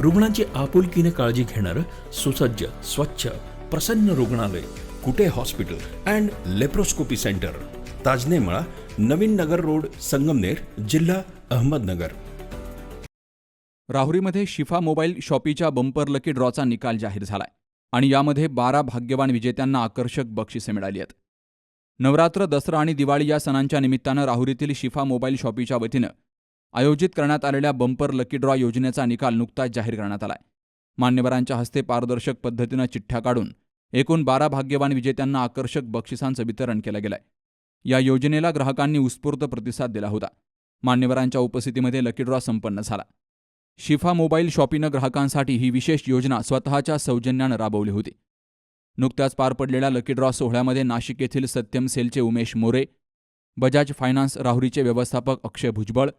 रुग्णांची आपुलकीने काळजी घेणारं सुसज्ज स्वच्छ प्रसन्न रुग्णालय Kute hospital and laparoscopy centre Tajnemala Navin Nagar road Sangamner जिल्हा अहमदनगर. राहुरीमध्ये शिफा मोबाईल शॉपीच्या बंपर लकी ड्रॉचा निकाल जाहीर झालाय आणि यामध्ये बारा भाग्यवान विजेत्यांना आकर्षक बक्षिसे मिळाली आहेत. नवरात्र दसरा आणि दिवाळी या सणांच्या निमित्तानं राहुरीतील शिफा मोबाईल शॉपीच्या वतीनं आयोजित करण्यात आलेल्या बंपर लकी ड्रॉ योजनेचा निकाल नुकताच जाहीर करण्यात आलाय. मान्यवरांच्या हस्ते पारदर्शक पद्धतीनं चिठ्ठ्या काढून एकूण बारा भाग्यवान विजेत्यांना आकर्षक बक्षिसांचं वितरण केलं गेलंय. या योजनेला ग्राहकांनी उत्स्फूर्त प्रतिसाद दिला होता. मान्यवरांच्या उपस्थितीमध्ये लकी ड्रॉ संपन्न झाला. शिफा मोबाईल शॉपीनं ग्राहकांसाठी ही विशेष योजना स्वतःच्या सौजन्यानं राबवली होती. नुकत्याच पार पडलेल्या लकी ड्रॉ सोहळ्यामध्ये नाशिक येथील सत्यम सेलचे उमेश मोरे बजाज फायनान्स राहुरीचे व्यवस्थापक Akshay Bhujbal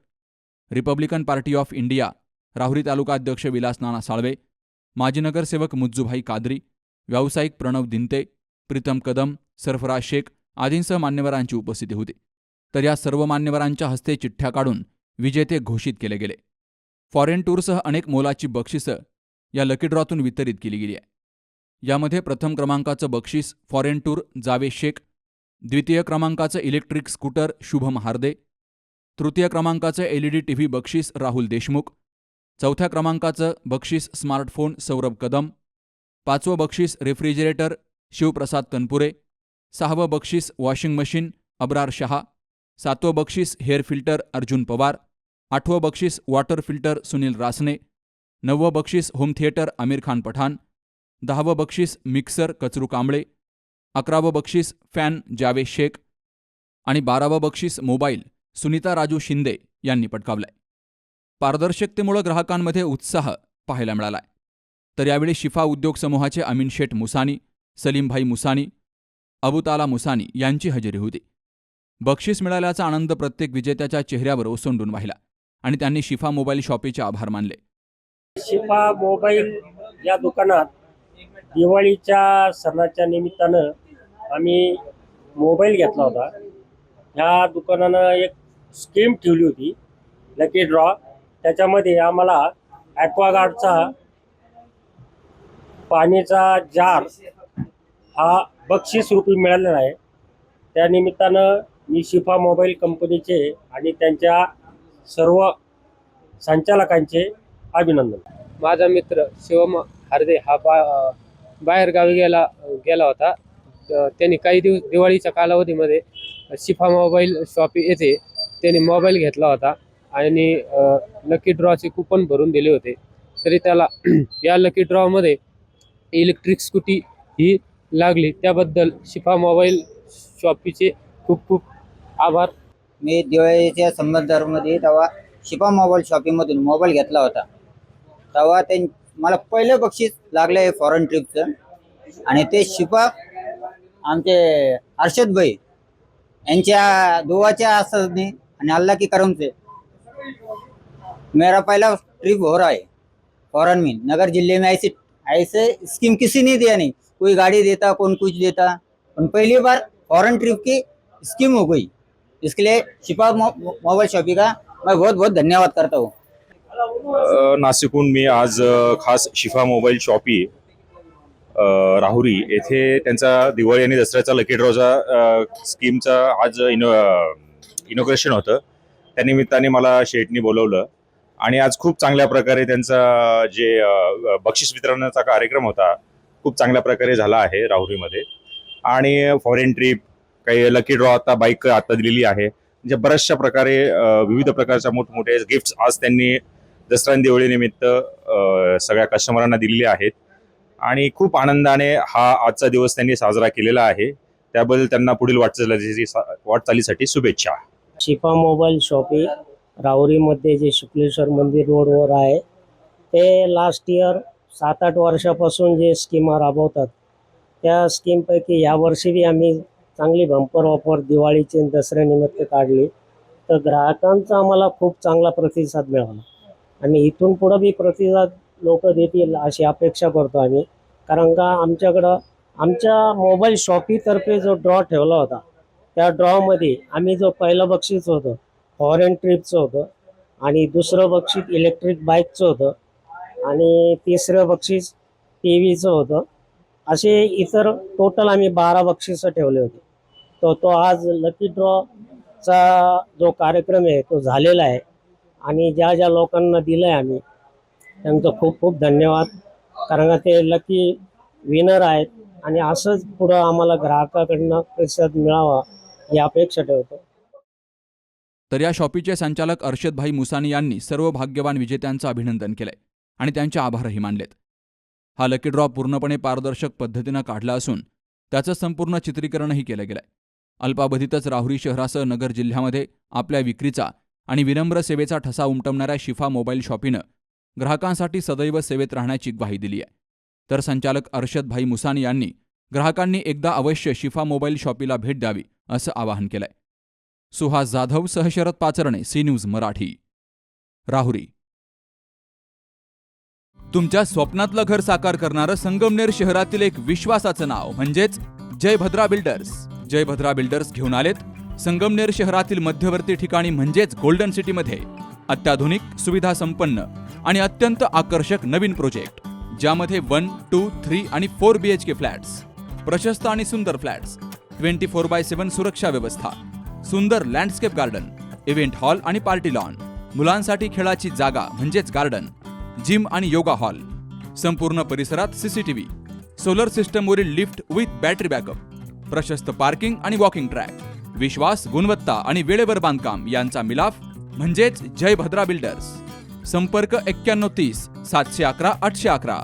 republican party of India Rahuri taluka अध्यक्ष विलास नाना साळवे माजी नगरसेवक मुज्जूभाई कादरी व्यावसायिक प्रणव दिनते प्रीतम कदम सरफराज शेख आदींसह मान्यवरांची उपस्थिती होती तर या सर्व मान्यवरांच्या हस्ते चिठ्ठ्या काढून विजेते घोषित केले गेले. फॉरेन टूरसह अनेक मोलाची बक्षिसं या लकी ड्रॉतून वितरित केली गेली आहे. यामध्ये प्रथम क्रमांकाचं बक्षीस फॉरेन टूर जावे शेख द्वितीय क्रमांकाचं इलेक्ट्रिक स्कूटर शुभम हार्दे तृतीय क्रमांकाचं एलईडी टीव्ही बक्षीस राहुल देशमुख. चौथ्या क्रमांकाचं बक्षीस स्मार्टफोन सौरभ कदम. पाचवं बक्षीस रेफ्रिजरेटर शिवप्रसाद तनपुरे. सहावं बक्षीस वॉशिंग मशीन अब्रार शहा. सातवं बक्षीस हेअर फिल्टर अर्जुन पवार. आठवं बक्षीस वॉटर फिल्टर सुनील रासने. नववं बक्षीस होम थिएटर आमिर खान पठाण. दहावं बक्षीस मिक्सर कचरू कांबळे. अकरावं बक्षीस फॅन जावेद शेख. आणि बारावं बक्षीस मोबाईल सुनीता राजू शिंदे यांनी पटकावलंय. पारदर्शकतेमुळे ग्राहकांमध्ये उत्साह पाहायला मिळालाय. तर यावेळी शिफा उद्योग समूहाचे अमीन शेठ मुसानी सलीमभाई मुसानी अबुताला मुसानी यांची हजेरी होती. बक्षीस मिळाल्याचा आनंद प्रत्येक विजेत्याच्या चेहऱ्यावर ओसंडून वाहिला आणि त्यांनी शिफा मोबाईल शॉपीचे आभार मानले. शिफा मोबाईल या दुकानात दिवाळीच्या सणाच्या निमित्तानं आम्ही मोबाईल घेतला होता. ह्या दुकानानं एक स्कीम ठेवली होती. लकी ड्रॉ त्याच्यामध्ये आम्हाला ॲक्वागार्डचा पाण्याचा जार हा बक्षीस रूपी मिळालेला आहे. त्यानिमित्तानं मी शिफा मोबाईल कंपनीचे आणि त्यांच्या सर्व संचालकांचे अभिनंदन. माझा मित्र शिवम हार्दे हा बा बाहेरगावी गेला गेला होता. त्यांनी काही दिवस दिवाळीच्या कालावधीमध्ये शिफा मोबाईल शॉप येथे त्याने मोबाईल घेतला होता आणि लकी ड्रॉचे कुपन भरून दिले होते. तरी त्याला या लकी ड्रॉमध्ये इलेक्ट्रिक स्कूटी ही लागली. त्याबद्दल शिफा मोबाईल शॉपीचे खूप खूप आभार. मी दिवाळीच्या संबंधामध्ये तेव्हा शिपा मोबाईल शॉपिंगमधून मोबाईल घेतला होता. तेव्हा ते मला पहिलं बक्षीस लागलं आहे फॉरेन ट्रिपचं आणि ते शिपा आमचे हर्षद भाई यांच्या दुवाच्या असं आणि अल्लाह की करम से। मेरा पहला ट्रिप हो रहा है फॉरेन में। नगर जिले में ऐसे ऐसे स्कीम किसी ने दिया नहीं। कोई गाड़ी देता कौन कुछ देता। पण पहली बार फॉरेन ट्रिप की स्कीम हो गई। इसके लिए शिपा मोबाईल मोबाइल शॉपी का मैं बहुत बहुत धन्यवाद करता हूँ। नाशिकहून मी आज खास शिफा मोबाईल शॉपी राहुरी येथे त्यांचा दिवाळी आणि दसऱ्याचा लकी ड्रॉचा स्कीमचा आज इनो इनोग्रेशन होतं. त्यानिमित्ताने मला शेटनी बोलवलं. आणि आज खूप चांगल्या प्रकारे त्यांचा जे बक्षीस वितरणाचा कार्यक्रम होता खूप चांगल्या प्रकारे झाला आहे राहुरीमध्ये. आणि फॉरेन ट्रिप काही लकी ड्रॉ आता बाईक आता दिलेली आहे. म्हणजे बऱ्याचशा प्रकारे विविध प्रकारच्या मोठमोठे गिफ्ट्स आज त्यांनी दसरा दिवाळीनिमित्त सगळ्या कस्टमरांना दिलेले आहेत. आणि खूप आनंदाने हा आजचा दिवस त्यांनी साजरा केलेला आहे. त्याबद्दल त्यांना पुढील वाटचालीसाठी वाटचालीसाठी शुभेच्छा. शिफा मोबाईल शॉपी राहुरीमध्ये जे शुक्लेश्वर मंदिर रोडवर आहे. ते लास्ट इयर सात आठ वर्षापासून जे स्कीमा राबवतात त्या स्कीमपैकी यावर्षी बी आम्ही चांगली भंपर ऑफर दिवाळीची दसऱ्यानिमित्त काढली. तर ग्राहकांचा आम्हाला खूप चांगला प्रतिसाद मिळाला. आणि इथून पुढं बी प्रतिसाद लोक देतील अशी अपेक्षा करतो आम्ही. कारण का आमच्याकडं आमच्या मोबाईल शॉपीतर्फे जो ड्रॉ ठेवला होता त्या ड्रॉमध्ये आम्ही जो पहिलं बक्षीस होतं फॉरेन ट्रिपचं होतं आणि दुसरं बक्षीस इलेक्ट्रिक बाईकचं होतं आणि तिसरं बक्षीस टी व्हीचं होतं. असे इतर टोटल आम्ही बारा बक्षिसं ठेवले होते. तो तो आज लकी ड्रॉचा जो कार्यक्रम आहे तो झालेला आहे. आणि ज्या ज्या लोकांना दिलं आहे आम्ही त्यांचं खूप खूप धन्यवाद. कारण का ते लकी विनर आहेत. आणि असंच पुढं आम्हाला ग्राहकाकडनं प्रतिसाद मिळावा ही अपेक्षा ठेवतो. तर या शॉपीचे संचालक अर्षदभाई मुसानी यांनी सर्व भाग्यवान विजेत्यांचं अभिनंदन केलंय आणि त्यांचे आभारही मानलेत. हा लकी ड्रॉ पूर्णपणे पारदर्शक पद्धतीनं काढला असून त्याचं संपूर्ण चित्रीकरणही केलं गेलंय. अल्पावधीतच राहुरी शहरासह नगर जिल्ह्यामध्ये आपल्या विक्रीचा आणि विनम्र सेवेचा ठसा उमटवणाऱ्या शिफा मोबाईल शॉपीनं ग्राहकांसाठी सदैव सेवेत राहण्याची ग्वाही दिली आहे तर संचालक अर्षदभाई मुसानी यांनी ग्राहकांनी एकदा अवश्य शिफा मोबाईल शॉपीला भेट द्यावी असं आवाहन केलंय. सुहास जाधव सहशरद पाचरणे सी न्यूज मराठी. राहुरी. तुमच्या स्वप्नातलं घर साकार करणारं संगमनेर शहरातील एक विश्वासाचं नाव म्हणजेच जयभद्रा बिल्डर्स. जयभद्रा बिल्डर्स घेऊन आलेत संगमनेर शहरातील मध्यवर्ती ठिकाणी म्हणजेच गोल्डन सिटीमध्ये. अत्याधुनिक सुविधा संपन्न आणि अत्यंत आकर्षक नवीन प्रोजेक्ट. ज्यामध्ये वन टू थ्री आणि four B H K flats प्रशस्त आणि सुंदर flats twenty four by seven सुरक्षा व्यवस्था सुंदर लँडस्केप गार्डन इव्हेंट हॉल आणि पार्टी लॉन. मुलांसाठी खेळाची जागा म्हणजेच गार्डन जिम आणि योगा हॉल. संपूर्ण परिसरात सीसीटीव्ही सोलर सिस्टमवरील लिफ्ट विथ बॅटरी बॅकअप प्रशस्त पार्किंग आणि वॉकिंग ट्रॅक विश्वास गुणवत्ता आणि वेळेवर बांधकाम यांचा मिलाफ म्हणजेच जय भद्रा बिल्डर्स. संपर्क एक्क्याण्णव तीस सातशे अकरा आठशे अकरा.